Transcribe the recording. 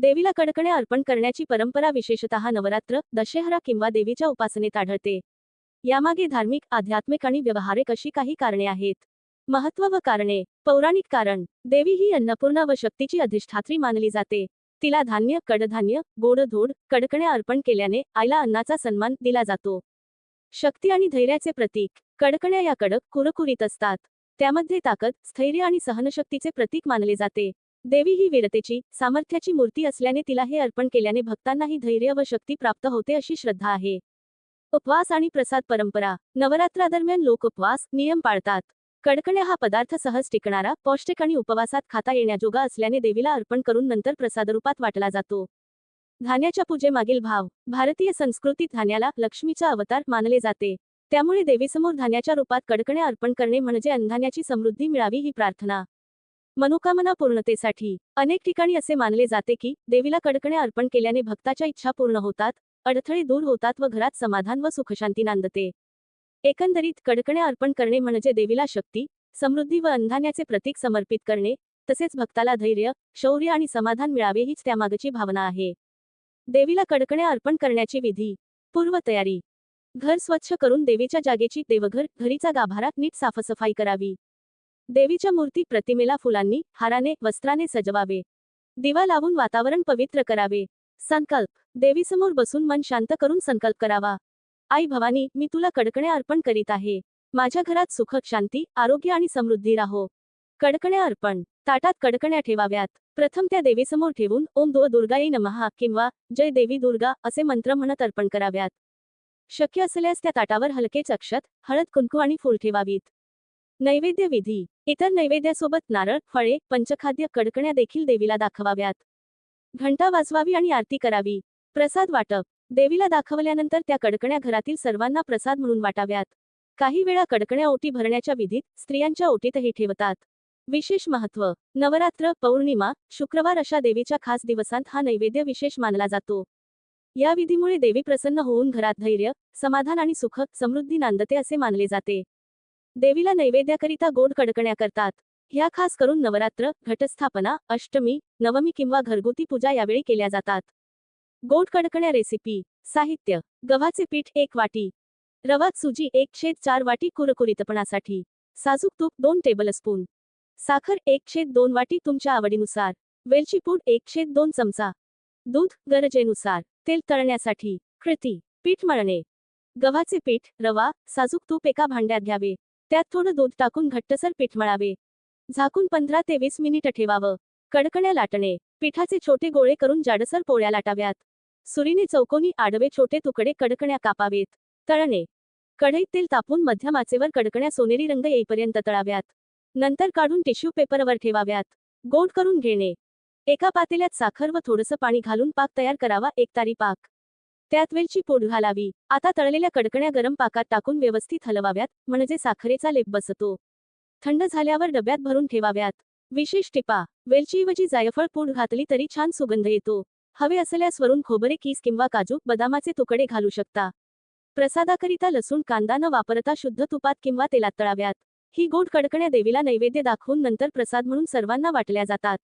देवीला कडकण्या अर्पण करण्याची परंपरा विशेषतः नवरात्र दशहरा किंवा देवीच्या उपासनेत आढळते. यामागे धार्मिक आध्यात्मिक आणि व्यवहारिक अशी काही कारणे आहेत. महत्त्व व कारणे. पौराणिक कारण. देवी ही अन्नपूर्णा व शक्तीची अधिष्ठात्री मानली जाते. तिला धान्य कडधान्य गोडधोड कडकण्या अर्पण केल्याने आईला अन्नाचा सन्मान दिला जातो. शक्ती आणि धैर्याचे प्रतीक. कडकण्या या कडक कुरकुरीत असतात. त्यामध्ये ताकद स्थैर्य आणि सहनशक्तीचे प्रतीक मानले जाते. देवी ही वीरतेची सामर्थ्याची मूर्ती असल्याने तिला हे अर्पण केल्याने भक्तांनाही धैर्य व शक्ती प्राप्त होते अशी श्रद्धा आहे. उपवास आणि प्रसाद परंपरा नवरात्रादरम्यान लोक उपवास नियम पाळतात. कडकण्या हा पदार्थ सहज टिकणारा पौष्टिक आणि उपवासात खाता येण्याजोगा असल्याने देवीला अर्पण करून नंतर प्रसादरूपात वाटला जातो. धान्याच्या पूजेमागील भाव भारतीय संस्कृतीत धान्याला लक्ष्मीचा अवतार मानले जाते. त्यामुळे देवीसमोर धान्याच्या रूपात कडकण्या अर्पण करणे म्हणजे अन्नधान्याची समृद्धी मिळावी ही प्रार्थना. मनोकामना पूर्णतेसाठी. अनेक ठिकाणी असे मानले जाते की देवीला कडकण्या अर्पण केल्याने भक्ताच्या इच्छा पूर्ण होतात अडथळे दूर होतात व घरात समाधान व सुखशांती नांदते. एकंदरीत कडकण्या अर्पण करणे म्हणजे देवीला शक्ती समृद्धी व अंधान्याचे प्रतीक समर्पित करणे तसेच भक्ताला धैर्य शौर्य आणि समाधान मिळावे हीच त्यामागची भावना आहे. देवीला कडकण्या अर्पण करण्याची विधी पूर्वतयारी घर स्वच्छ करून देवीच्या जागेची देवघर घरीचा गाभारा नीट साफसफाई करावी. देवीच्या मूर्ती प्रतिमेला फुलांनी हाराने वस्त्राने सजवावे. दिवा लावून वातावरण पवित्र करावे. संकल्प. देवीसमोर बसून मन शांत करून संकल्प करावा. आई भवानी मी तुला कडकण्या अर्पण करीत आहे. माझ्या घरात सुख शांती आरोग्य आणि समृद्धी राहो. कडकण्या अर्पण. ताटात कडकण्या ठेवाव्यात. प्रथम त्या देवीसमोर ठेवून ओम दो दुर्गाई नमहा किंवा जय देवी दुर्गा असे मंत्र म्हणत अर्पण कराव्यात. शक्य असल्यास त्या ताटावर हलकेच अक्षत हळद कुंकू आणि फूल ठेवावीत. नैवेद्य विधी. इतर नैवेद्यासोबत नारळ फळे पंचखाद्य कडकण्या देखील देवीला दाखवाव्यात. घंटा वाजवावी आणि आरती करावी. प्रसाद वाटप. देवीला दाखवल्यानंतर त्या कडकण्या घरातील सर्वांना प्रसाद म्हणून वाटाव्यात. काही वेळा कडकण्या ओटी भरण्याच्या विधीत स्त्रियांच्या ओटीतही ठेवतात. विशेष महत्त्व नवरात्र पौर्णिमा शुक्रवार अशा देवीच्या खास दिवसांत हा नैवेद्य विशेष मानला जातो. या विधीमुळे देवी प्रसन्न होऊन घरात धैर्य समाधान आणि सुख समृद्धी नांदते असे मानले जाते. देवीला नैवेद्याकरिता गोड कडकण्या करतात ह्या खास करून नवरात्र घटस्थापना अष्टमी नवमी किंवा घरगुती पूजा यावेळी केल्या जातात. गोड कडकण्या रेसिपी साहित्य गव्हाचे पीठ एक वाटी रवा सुजी एक छेद चार वाटी कुरकुरीतपणासाठी साजूक तूप दोन टेबलस्पून साखर एक छेद दोन वाटी तुमच्या आवडीनुसार वेलची पूड एक छेद दोन चमचा दूध गरजेनुसार तेल तळण्यासाठी कृती पीठ मळणे गव्हाचे पीठ रवा साजूक तूप एका भांड्यात घ्यावे. त्यात थोडं दूध टाकून घट्टसर पीठ मळावे. झाकून पंधरा ते वीस मिनिट ठेवावं. कडकण्या लाटणे. पिठाचे छोटे गोळे करून जाडसर पोळ्या लाटाव्यात. सुरीने चौकोनी आडवे छोटे तुकडे कडकण्या कापावेत. तळणे. कढईत तेल तापून मध्यम आचेवर कडकण्या सोनेरी रंग येईपर्यंत तळाव्यात. नंतर काढून टिश्यू पेपरवर ठेवाव्यात. गोड करून घेणे. एका पातेल्यात साखर व थोडंसं पाणी घालून पाक तयार करावा. एक तारी पाक. त्यात वेलची पूड घालावी. आता तळलेल्या कडकण्या गरम पाकात टाकून व्यवस्थित हलवाव्यात म्हणजे साखरेचा लेप बसतो. थंड झाल्यावर डब्यात भरून ठेवाव्यात. विशेष टिपा वेलचीऐवजी जायफळ पूड घातली तरी छान सुगंध येतो. हवे असल्यास वरून खोबरे कीस किंवा काजू बदामाचे तुकडे घालू शकता. प्रसादाकरिता लसूण कांदा न वापरता शुद्ध तुपात किंवा तेलात तळाव्यात. ही गोड कडकण्या देवीला नैवेद्य दाखवून नंतर प्रसाद म्हणून सर्वांना वाटल्या जातात.